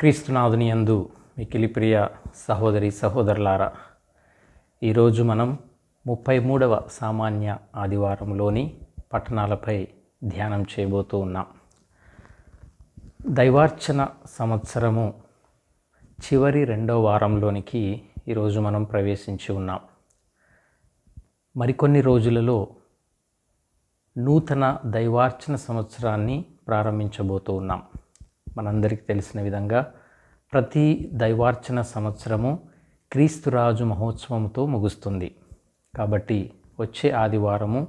క్రీస్తునాథుని యందు మికిలి ప్రియ సహోదరి సహోదరులారా ఈరోజు మనం ముప్పై మూడవ సామాన్య ఆదివారంలోని పట్టణాలపై ధ్యానం చేయబోతూ ఉన్నాం. దైవార్చన సంవత్సరము చివరి రెండో వారంలోనికి ఈరోజు మనం ప్రవేశించి ఉన్నాం. మరికొన్ని రోజులలో నూతన దైవార్చన సంవత్సరాన్ని ప్రారంభించబోతూ ఉన్నాం. మనందరికీ తెలిసిన విధంగా ప్రతి దైవార్చన సంవత్సరము క్రీస్తురాజు మహోత్సవంతో ముగుస్తుంది. కాబట్టి వచ్చే ఆదివారము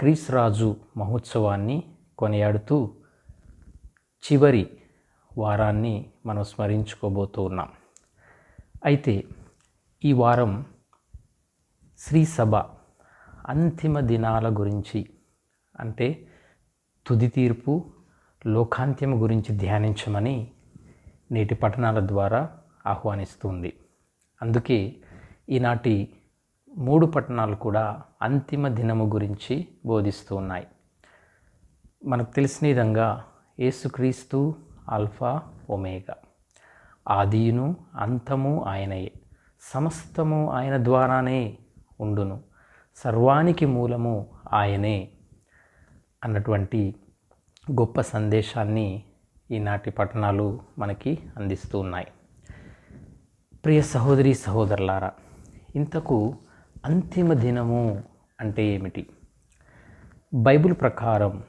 క్రీస్తురాజు మహోత్సవాన్ని కొనియాడుతూ చివరి వారాన్ని మనం స్మరించుకోబోతూ ఉన్నాం. అయితే ఈ వారం శ్రీ సభ అంతిమ దినాల గురించి అంటే తుది తీర్పు లోకాంత్యము గురించి ధ్యానించమని నేటి పఠనాల ద్వారా ఆహ్వానిస్తుంది. అందుకే ఈనాటి మూడు పట్టణాలు కూడా అంతిమ దినము గురించి బోధిస్తూ ఉన్నాయి. మనకు తెలిసిన విధంగా యేసుక్రీస్తు ఆల్ఫా ఒమేగా. ఆదియును అంతము ఆయనయే. సమస్తము ఆయన ద్వారానే ఉండును. సర్వానికి మూలము ఆయనే అన్నటువంటి గొప్ప సందేశాన్ని ఈనాటి పట్టణాలు మనకి అందిస్తూ ఉన్నాయి. ప్రియ సహోదరి సహోదరులారా ఇంతకు అంతిమ దినము అంటే ఏమిటి? బైబిల్ ప్రకారం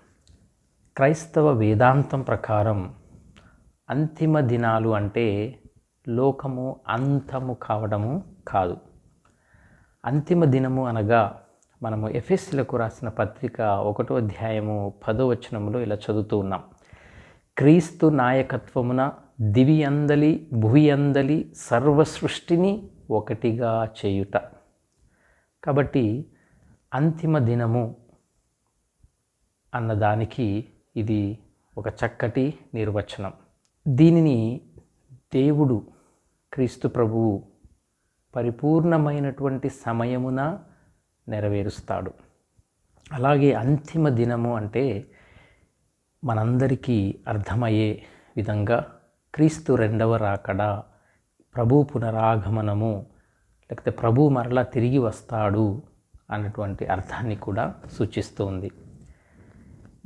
క్రైస్తవ వేదాంతం ప్రకారం అంతిమ దినాలు అంటే లోకము అంతము కావడము కాదు. అంతిమ దినము అనగా మనము ఎఫ్ఎస్సీలకు రాసిన పత్రిక ఒకటో అధ్యాయము పదో వచనములో ఇలా చదువుతూ ఉన్నాం. క్రీస్తు నాయకత్వమున దివి అందలి భువి అందలి సర్వ సృష్టిని ఒకటిగా చేయుట. కాబట్టి అంతిమ దినము అన్నదానికి ఇది ఒక చక్కటి నిర్వచనం. దీనిని దేవుడు క్రీస్తు ప్రభువు పరిపూర్ణమైనటువంటి సమయమున నెరవేరుస్తాడు. అలాగే అంతిమ దినము అంటే మనందరికీ అర్థమయ్యే విధంగా క్రీస్తు రెండవ రాకడ ప్రభు పునరాగమనము లేకపోతే ప్రభు మరలా తిరిగి వస్తాడు అన్నటువంటి అర్థాన్ని కూడా సూచిస్తుంది.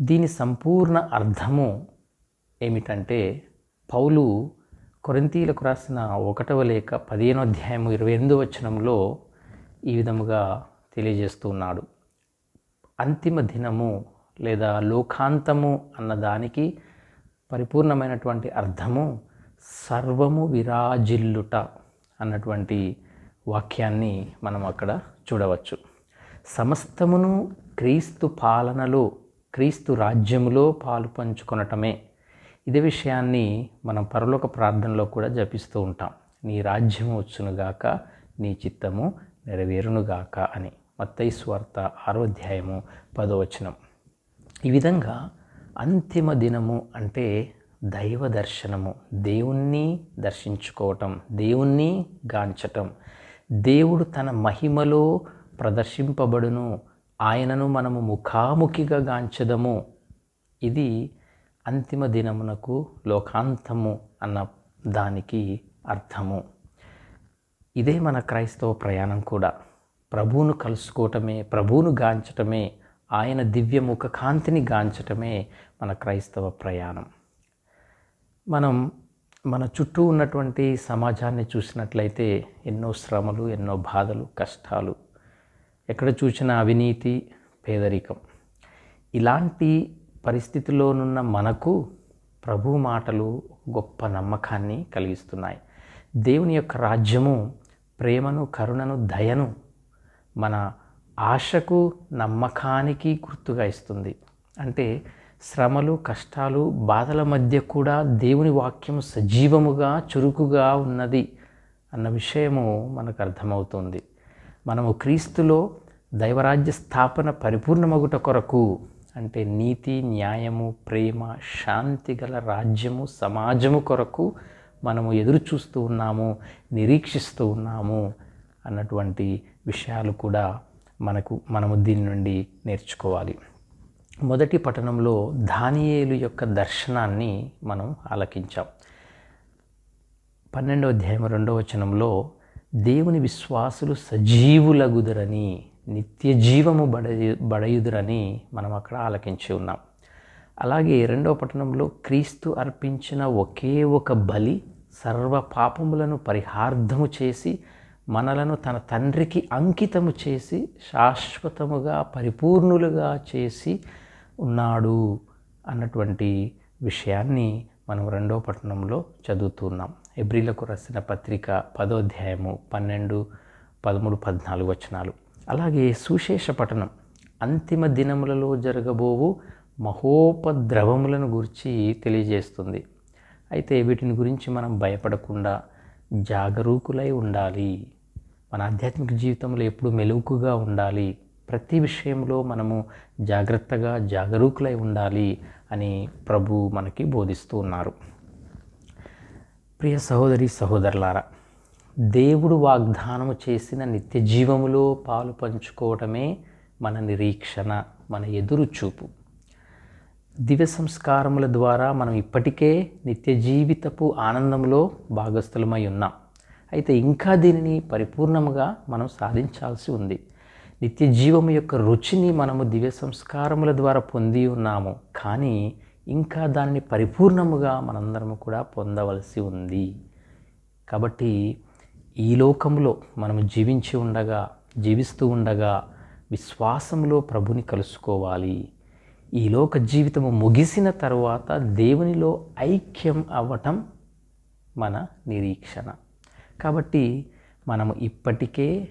దీని సంపూర్ణ అర్థము ఏమిటంటే పౌలు కొరింతీలకు రాసిన ఒకటవ లేఖ పదిహేనో అధ్యాయము ఇరవై ఎనిమిదో వచనంలో ఈ విధముగా తెలియజేస్తున్నాడు. అంతిమ దినము లేదా లోకాంతము అన్నదానికి పరిపూర్ణమైనటువంటి అర్థము సర్వము విరాజిల్లుట అన్నటువంటి వాక్యాన్ని మనం అక్కడ చూడవచ్చు. సమస్తమును క్రీస్తు పాలనలో క్రీస్తు రాజ్యములో పాలు పంచుకొనటమే. ఇదే విషయాన్ని మనం పరలోక ప్రార్థనలో కూడా జపిస్తూ ఉంటాం. నీ రాజ్యము వచ్చునుగాక నీ చిత్తము నెరవేరునుగాక అని. మత్తయి స్వార్త ఆరో అధ్యాయము ఈ విధంగా అంతిమ దినము అంటే దైవ దర్శనము. దేవుణ్ణి దర్శించుకోవటం దేవుణ్ణి గాంచటం. దేవుడు తన మహిమలో ప్రదర్శింపబడును. ఆయనను మనము ముఖాముఖిగా గాంచదము. ఇది అంతిమ దినమునకు లోకాంతము అన్న దానికి అర్థము. ఇదే మన క్రైస్తవ ప్రయాణం కూడా. ప్రభువును కలుసుకోవటమే ప్రభువును గాంచటమే ఆయన దివ్య ముఖ కాంతిని గాంచటమే మన క్రైస్తవ ప్రయాణం. మనం మన చుట్టూ ఉన్నటువంటి సమాజాన్ని చూసినట్లయితే ఎన్నో శ్రమలు ఎన్నో బాధలు కష్టాలు ఎక్కడ చూసిన అవినీతి పేదరికం. ఇలాంటి పరిస్థితిలోనున్న మనకు ప్రభు మాటలు గొప్ప నమ్మకాన్ని కలిగిస్తున్నాయి. దేవుని యొక్క రాజ్యము ప్రేమను కరుణను దయను మన ఆశకు నమ్మకానికి గుర్తుగా ఇస్తుంది. అంటే శ్రమలు కష్టాలు బాధల మధ్య కూడా దేవుని వాక్యం సజీవముగా చురుకుగా ఉన్నది అన్న విషయము మనకు అర్థమవుతుంది మనము క్రీస్తులో దైవరాజ్య స్థాపన పరిపూర్ణమగుట కొరకు అంటే నీతి న్యాయము ప్రేమ శాంతి గల రాజ్యము సమాజము కొరకు మనము ఎదురు చూస్తూ ఉన్నాము నిరీక్షిస్తూ ఉన్నాము అన్నటువంటి విషయాలు కూడా మనకు మనము దీని నుండి నేర్చుకోవాలి. మొదటి పట్టణంలో దానియేలు యొక్క దర్శనాన్ని మనం ఆలకించాం. పన్నెండవ అధ్యాయం రెండవ వచనంలో దేవుని విశ్వాసులు సజీవులగుదురని నిత్య జీవము బడయు బడయుదురని మనం అక్కడ ఆలకించి ఉన్నాం. అలాగే రెండవ పట్టణంలో క్రీస్తు అర్పించిన ఒకే ఒక బలి సర్వ పాపములను పరిహార్థము చేసి మనలను తన తండ్రికి అంకితము చేసి శాశ్వతముగా పరిపూర్ణులుగా చేసి ఉన్నాడు అన్నటువంటి విషయాన్ని మనం రెండవ పట్టణంలో చదువుతున్నాం. ఎబ్రిలకు రాసిన పత్రిక పదో అధ్యాయము పన్నెండు పదమూడు పద్నాలుగు వచనాలు. అలాగే సుశేష పట్టణం. అంతిమ దినములలో జరగబోవు మహోపద్రవములను గురించి తెలియజేస్తుంది. అయితే వీటిని గురించి మనం భయపడకుండా జాగరూకులై ఉండాలి. మన ఆధ్యాత్మిక జీవితంలో ఎప్పుడు మెలుకుగా ఉండాలి. ప్రతి విషయంలో మనము జాగ్రత్తగా జాగరూకులై ఉండాలి అని ప్రభు మనకి బోధిస్తూ ఉన్నారు. ప్రియ సహోదరి సహోదరులారా దేవుడు వాగ్దానము చేసిన నిత్య జీవములో పాలు పంచుకోవడమే మన నిరీక్షణ మన ఎదురు చూపు దివ్య సంస్కారముల ద్వారా మనం ఇప్పటికే నిత్య జీవితపు ఆనందంలో భాగస్థులమై ఉన్నాం. అయితే ఇంకా దీనిని పరిపూర్ణముగా మనం సాధించాల్సి ఉంది. నిత్య జీవము యొక్క రుచిని మనము దివ్య సంస్కారముల ద్వారా పొంది ఉన్నాము. కానీ ఇంకా దానిని పరిపూర్ణముగా మనందరము కూడా పొందవలసి ఉంది. కాబట్టి ఈ లోకంలో మనము జీవించి ఉండగా జీవిస్తూ ఉండగా విశ్వాసంలో ప్రభుని కలుసుకోవాలి. ఈ లోక జీవితము ముగిసిన తర్వాత దేవునిలో ఐక్యం అవ్వటం మన నిరీక్షణ. కాబట్టి మనము ఇప్పటికే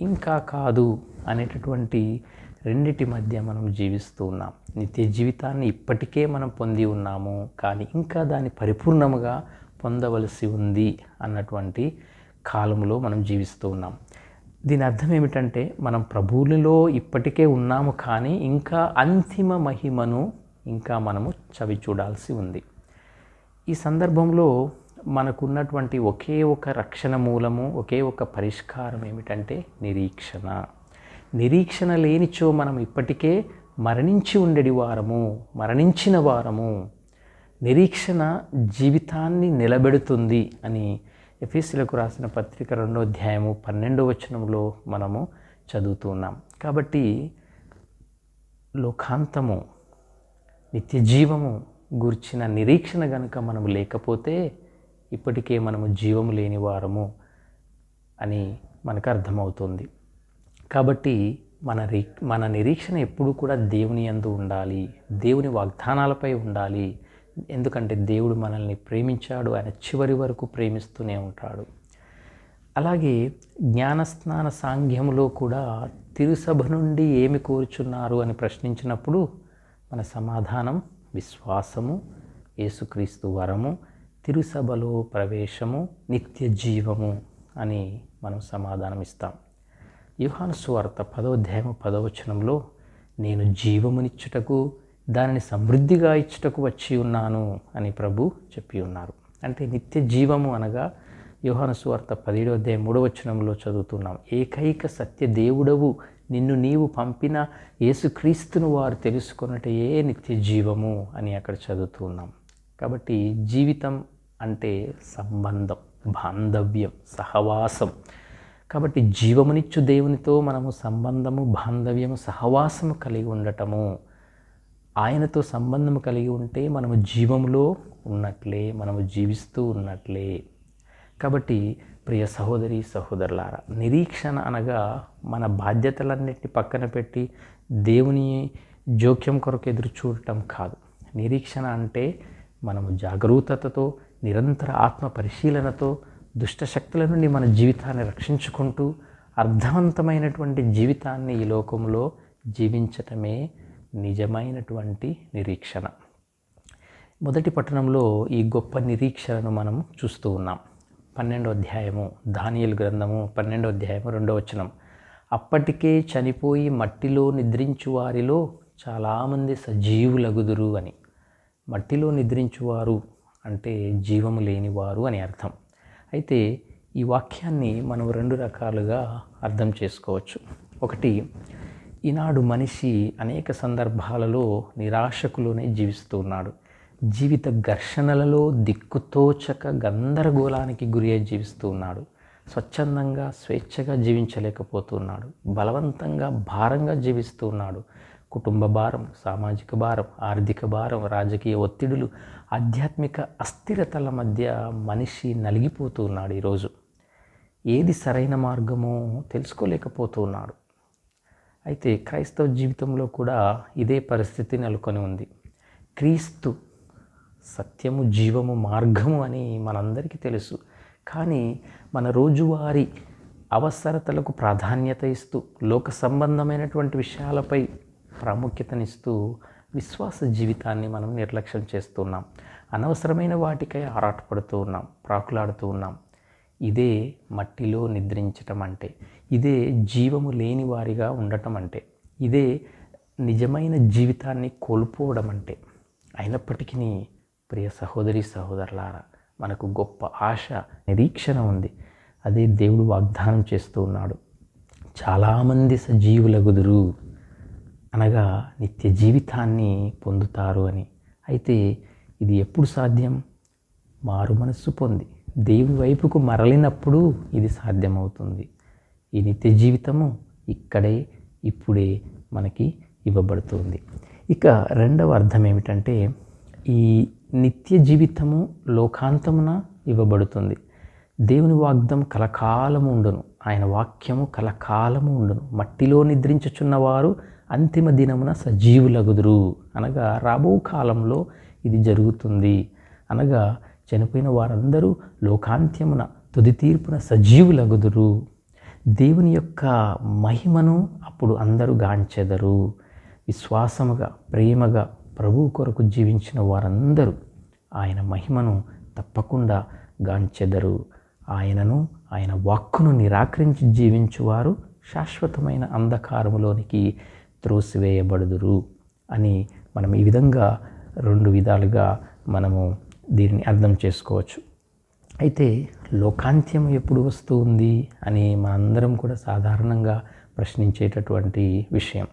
ఇంకా కాదు అనేటటువంటి రెండిటి మధ్య మనం జీవిస్తూ ఉన్నాం. నిత్య జీవితాన్ని ఇప్పటికే మనం పొంది ఉన్నాము కానీ ఇంకా దాన్ని పరిపూర్ణముగా పొందవలసి ఉంది అన్నటువంటి కాలంలో మనం జీవిస్తూ ఉన్నాం. దీని అర్థం ఏమిటంటే మనం ప్రభువులలో ఇప్పటికే ఉన్నాము కానీ ఇంకా అంతిమ మహిమను ఇంకా మనము చవి చూడాల్సి ఉంది. ఈ సందర్భంలో మనకున్నటువంటి ఒకే ఒక రక్షణ మూలము ఒకే ఒక పరిష్కారం ఏమిటంటే నిరీక్షణ. నిరీక్షణ లేనిచో మనం ఇప్పటికే మరణించి ఉండేది వారము మరణించిన వారము. నిరీక్షణ జీవితాన్ని నిలబెడుతుంది అని ఎఫీసీలకు రాసిన పత్రిక రెండో అధ్యాయము పన్నెండో వచనంలో మనము చదువుతూ ఉన్నాం. కాబట్టి లోకాంతము నిత్య జీవము గుర్చిన నిరీక్షణ గనుక మనము లేకపోతే ఇప్పటికే మనము జీవము లేని వారము అని మనకు అర్థమవుతుంది. కాబట్టి మన రీ మన నిరీక్షణ ఎప్పుడు కూడా దేవుని యందు ఉండాలి. దేవుని వాగ్దానాలపై ఉండాలి. ఎందుకంటే దేవుడు మనల్ని ప్రేమించాడు ఆయన చివరి వరకు ప్రేమిస్తూనే ఉంటాడు. అలాగే జ్ఞానస్నాన సాంఘ్యంలో కూడా తిరుసభ నుండి ఏమి కోరుచున్నారు అని ప్రశ్నించినప్పుడు మన సమాధానం విశ్వాసము యేసుక్రీస్తు వరము తిరుసభలో ప్రవేశము నిత్య జీవము అని మనం సమాధానం ఇస్తాం యుహాను సువార్త పదోధ్యాయము పదవచనంలో నేను జీవమునిచ్చుటకు దానిని సమృద్ధిగా ఇచ్చుటకు వచ్చి ఉన్నాను అని ప్రభు చెప్పి ఉన్నారు. అంటే నిత్య జీవము అనగా యోహాను సువార్త పదిహేడో అధ్యాయం మూడవ వచనంలో చదువుతున్నాం. ఏకైక సత్య దేవుడవు నిన్ను నీవు పంపిన యేసుక్రీస్తును వారు తెలుసుకొనటయే నిత్య జీవము అని అక్కడ చదువుతున్నాం. కాబట్టి జీవితం అంటే సంబంధం బాంధవ్యం సహవాసం. కాబట్టి జీవమునిచ్చు దేవునితో మనము సంబంధము బాంధవ్యము సహవాసము కలిగి ఉండటము ఆయనతో సంబంధము కలిగి ఉంటే మనము జీవంలో ఉన్నట్లే మనము జీవిస్తూ ఉన్నట్లే. కాబట్టి ప్రియ సహోదరి సహోదరులారా నిరీక్షణ అనగా మన బాధ్యతలన్నింటినీ పక్కన పెట్టి దేవుని జోక్యం కొరకు ఎదురు చూడటం కాదు. నిరీక్షణ అంటే మనము జాగరూకతతో నిరంతర ఆత్మ పరిశీలనతో దుష్టశక్తుల నుండి మన జీవితాన్ని రక్షించుకుంటూ అర్థవంతమైనటువంటి జీవితాన్ని ఈ లోకంలో జీవించటమే నిజమైనటువంటి నిరీక్షణ. మొదటి పట్టణంలో ఈ గొప్ప నిరీక్షణను మనం చూస్తూ ఉన్నాం. పన్నెండో అధ్యాయము దానియలు గ్రంథము పన్నెండో అధ్యాయము రెండో వచనం. అప్పటికే చనిపోయి మట్టిలో నిద్రించు వారిలో చాలామంది సజీవులగుదురు అని. మట్టిలో నిద్రించువారు అంటే జీవము లేనివారు అని అర్థం. అయితే ఈ వాక్యాన్ని మనం రెండు రకాలుగా అర్థం చేసుకోవచ్చు. ఒకటి ఈనాడు మనిషి అనేక సందర్భాలలో నిరాశకులోనే జీవిస్తూ ఉన్నాడు. జీవిత ఘర్షణలలో దిక్కుతోచక గందరగోళానికి గురి అయి జీవిస్తూ ఉన్నాడు. స్వచ్ఛందంగా స్వేచ్ఛగా జీవించలేకపోతున్నాడు. బలవంతంగా భారంగా జీవిస్తూ ఉన్నాడు. కుటుంబ భారం సామాజిక భారం ఆర్థిక భారం రాజకీయ ఒత్తిడులు ఆధ్యాత్మిక అస్థిరతల మధ్య మనిషి నలిగిపోతూ ఉన్నాడు ఈరోజు. ఏది సరైన మార్గమో తెలుసుకోలేకపోతున్నాడు అయితే క్రైస్తవ జీవితంలో కూడా ఇదే పరిస్థితి నెలకొని ఉంది. క్రీస్తు సత్యము జీవము మార్గము అని మనందరికీ తెలుసు. కానీ మన రోజువారీ అవసరతలకు ప్రాధాన్యత ఇస్తూ లోక సంబంధమైనటువంటి విషయాలపై ప్రాముఖ్యతనిస్తూ విశ్వాస జీవితాన్ని మనం నిర్లక్ష్యం చేస్తున్నాం అనవసరమైన వాటికై ఆరాటపడుతూ ఉన్నాం ప్రాకులాడుతూ ఉన్నాం. ఇదే మట్టిలో నిద్రించటం అంటే. ఇదే జీవము లేని వారిగా ఉండటం అంటే ఇదే నిజమైన జీవితాన్ని కోల్పోవడం అంటే అయినప్పటికీ ప్రియ సహోదరి సహోదరులారా మనకు గొప్ప ఆశ నిరీక్షణ ఉంది. అదే దేవుడు వాగ్దానం చేస్తూ ఉన్నాడు. చాలామంది సజీవులగుదురు అనగా నిత్య జీవితాన్ని పొందుతారు అని. అయితే ఇది ఎప్పుడు సాధ్యం? మారు మనస్సు పొంది. దేవుని వైపుకు మరలినప్పుడు ఇది సాధ్యమవుతుంది. ఈ నిత్య జీవితము ఇక్కడే ఇప్పుడే మనకి ఇవ్వబడుతుంది. ఇక రెండవ అర్థం ఏమిటంటే ఈ నిత్య జీవితము లోకాంతమున ఇవ్వబడుతుంది. దేవుని వాగ్దం కలకాలము ఉండును. ఆయన వాక్యము కలకాలము ఉండును. మట్టిలో నిద్రించుచున్నవారు అంతిమ దినమున సజీవులగుదురు. అనగా రాబో కాలంలో ఇది జరుగుతుంది. అనగా చనిపోయిన వారందరూ లోకాంత్యమున తుది తీర్పున సజీవులగుదురు. దేవుని యొక్క మహిమను అప్పుడు అందరూ గాంచెదరు. విశ్వాసముగా ప్రేమగా ప్రభు కొరకు జీవించిన వారందరూ ఆయన మహిమను తప్పకుండా గాంచెదరు. ఆయనను ఆయన వాక్కును నిరాకరించి జీవించువారు శాశ్వతమైన అంధకారములోనికి త్రోసివేయబడుదురు అని మనం ఈ విధంగా రెండు విధాలుగా మనము దీనిని అర్థం చేసుకోవచ్చు. అయితే లోకాంత్యం ఎప్పుడు వస్తూ ఉంది అని మనందరం కూడా సాధారణంగా ప్రశ్నించేటటువంటి విషయం.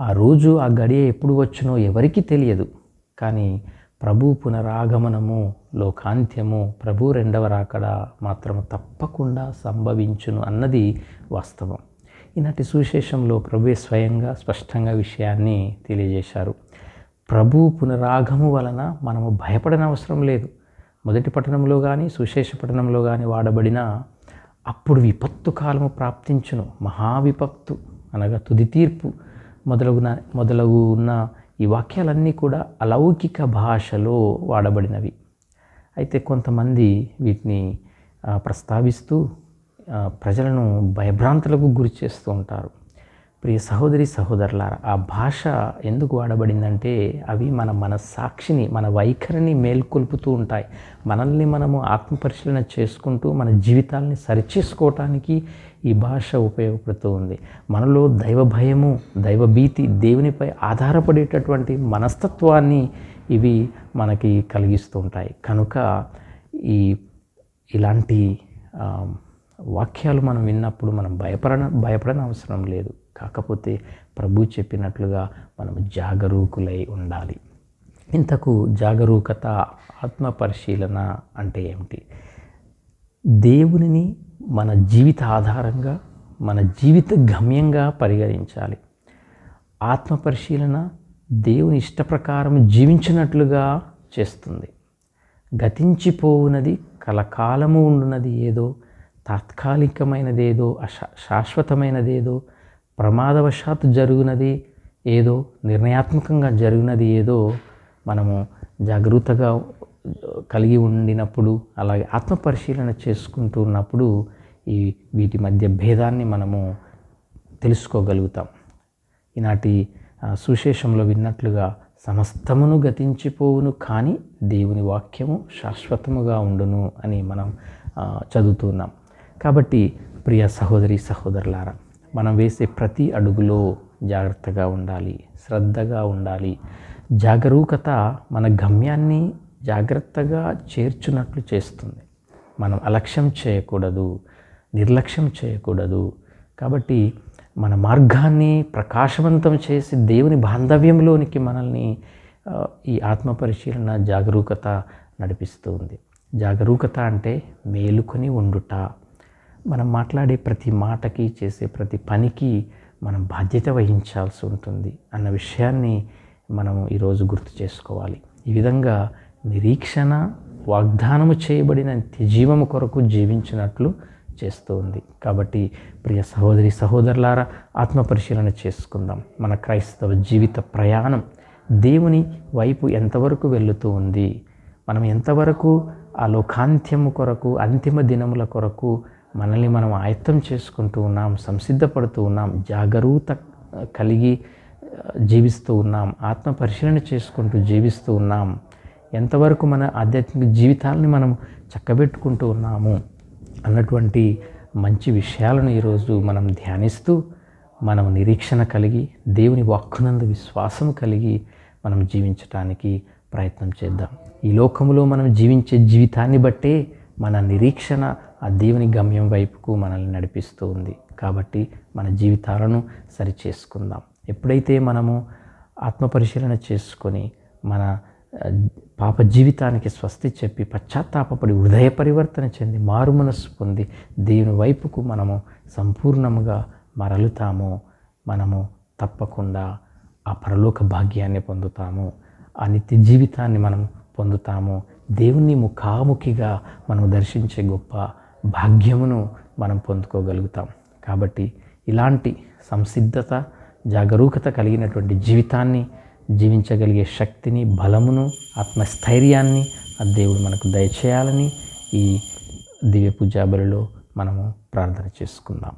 ఆ రోజు ఆ గడియ ఎప్పుడు వచ్చునో ఎవరికీ తెలియదు. కానీ ప్రభు పునరాగమనము లోకాంత్యము ప్రభు రెండవ రాకడ మాత్రం తప్పకుండా సంభవించును అన్నది వాస్తవం. ఈనాటి సువిశేషంలో ప్రభు స్వయంగా స్పష్టంగా విషయాన్ని తెలియజేశారు. ప్రభు పునరాగము వలన మనము భయపడనవసరం లేదు. మొదటి పట్టణంలో కానీ సుశేష పట్టణంలో కానీ వాడబడిన అప్పుడు విపత్తు కాలము ప్రాప్తించును. మహావిపత్తు అనగా తుది తీర్పు మొదలగున మొదలగు ఉన్న ఈ వాక్యాలన్నీ కూడా అలౌకిక భాషలో వాడబడినవి. అయితే కొంతమంది వీటిని ప్రస్తావిస్తూ ప్రజలను భయభ్రాంతులకు గురి చేస్తూ ఉంటారు. ప్రియ సహోదరి సహోదరులారా ఆ భాష ఎందుకు వాడబడిందంటే అవి మన మన సాక్షిని మన వైఖరిని మేల్కొల్పుతూ ఉంటాయి. మనల్ని మనము ఆత్మపరిశీలన చేసుకుంటూ మన జీవితాలని సరిచేసుకోవటానికి ఈ భాష ఉపయోగపడుతూ ఉంది. మనలో దైవ భయము దైవభీతి దేవునిపై ఆధారపడేటటువంటి మనస్తత్వాన్ని ఇవి మనకి కలిగిస్తూ ఉంటాయి. కనుక ఈ ఇలాంటి వాక్యాలు మనం విన్నప్పుడు మనం భయపడన భయపడని అవసరం లేదు. కాకపోతే ప్రభు చెప్పినట్లుగా మనం జాగరూకులై ఉండాలి. ఇంతకు జాగరూకత ఆత్మ పరిశీలన అంటే ఏమిటి? దేవునిని మన జీవిత ఆధారంగా మన జీవిత గమ్యంగా పరిగణించాలి. ఆత్మ పరిశీలన దేవుని ఇష్ట ప్రకారం జీవించినట్లుగా చేస్తుంది. గతించిపోవునది కలకాలము ఉండున్నది ఏదో తాత్కాలికమైనదేదో అశా శాశ్వతమైనదేదో ప్రమాదవశాత్తు జరుగునది ఏదో నిర్ణయాత్మకంగా జరిగినది ఏదో మనము జాగ్రత్తగా కలిగి ఉండినప్పుడు అలాగే ఆత్మ పరిశీలన చేసుకుంటూ ఉన్నప్పుడు ఈ వీటి మధ్య భేదాన్ని మనము తెలుసుకోగలుగుతాం. ఈనాటి సుశేషంలో విన్నట్లుగా సమస్తమును గతించిపోవును కానీ దేవుని వాక్యము శాశ్వతముగా ఉండును అని మనం చదువుతున్నాం కాబట్టి ప్రియ సహోదరి సహోదరులారా మనం వేసే ప్రతి అడుగులో జాగ్రత్తగా ఉండాలి శ్రద్ధగా ఉండాలి. జాగరూకత మన గమ్యాన్ని జాగ్రత్తగా చేర్చున్నట్లు చేస్తుంది. మనం అలక్ష్యం చేయకూడదు నిర్లక్ష్యం చేయకూడదు. కాబట్టి మన మార్గాన్ని ప్రకాశవంతం చేసి దేవుని బాంధవ్యంలోనికి మనల్ని ఈ ఆత్మ పరిశీలన జాగరూకత నడిపిస్తూ ఉంది జాగరూకత అంటే మేలుకొని ఉండుట. మనం మాట్లాడే ప్రతి మాటకి చేసే ప్రతి పనికి మనం బాధ్యత వహించాల్సి ఉంటుంది అన్న విషయాన్ని మనం ఈరోజు గుర్తు చేసుకోవాలి. ఈ విధంగా నిరీక్షణ వాగ్దానము చేయబడిన జీవము కొరకు జీవించినట్లు చేస్తూ ఉంది. కాబట్టి ప్రియ సహోదరి సహోదరులారా ఆత్మ పరిశీలన చేసుకుందాం. మన క్రైస్తవ జీవిత ప్రయాణం దేవుని వైపు ఎంతవరకు వెళుతూ ఉంది? మనం ఎంతవరకు ఆ లోకాంత్యము కొరకు అంతిమ దినముల కొరకు మనల్ని మనం ఆయత్తం చేసుకుంటూ ఉన్నాం సంసిద్ధపడుతూ ఉన్నాం జాగరూత కలిగి జీవిస్తూ ఉన్నాం ఆత్మ పరిశీలన చేసుకుంటూ జీవిస్తూ ఉన్నాం. ఎంతవరకు మన ఆధ్యాత్మిక జీవితాలని మనం చక్కబెట్టుకుంటూ ఉన్నాము అన్నటువంటి మంచి విషయాలను ఈరోజు మనం ధ్యానిస్తూ మనం నిరీక్షణ కలిగి దేవుని వాక్కునందు విశ్వాసం కలిగి మనం జీవించటానికి ప్రయత్నం చేద్దాం. ఈ లోకంలో మనం జీవించే జీవితాన్ని బట్టే మన నిరీక్షణ ఆ దేవుని గమ్యం వైపుకు మనల్ని నడిపిస్తూ ఉంది. కాబట్టి మన జీవితాలను సరిచేసుకుందాం. ఎప్పుడైతే మనము ఆత్మపరిశీలన చేసుకొని మన పాప జీవితానికి స్వస్తి చెప్పి పశ్చాత్తాపడి హృదయ పరివర్తన చెంది మారు మనస్సు పొంది దేవుని వైపుకు మనము సంపూర్ణముగా మరలుతాము. మనము తప్పకుండా ఆ పరలోక భాగ్యాన్ని పొందుతాము. ఆ నిత్య జీవితాన్ని మనం పొందుతాము. దేవుణ్ణి ముఖాముఖిగా మనం దర్శించే గొప్ప భాగ్యమును మనం పొందుకోగలుగుతాం. కాబట్టి ఇలాంటి సంసిద్ధత జాగరూకత కలిగినటువంటి జీవితాన్ని జీవించగలిగే శక్తిని బలమును ఆత్మస్థైర్యాన్ని ఆ దేవుడు మనకు దయచేయాలని ఈ దివ్య పూజాబలిలో మనము ప్రార్థన చేసుకుందాం.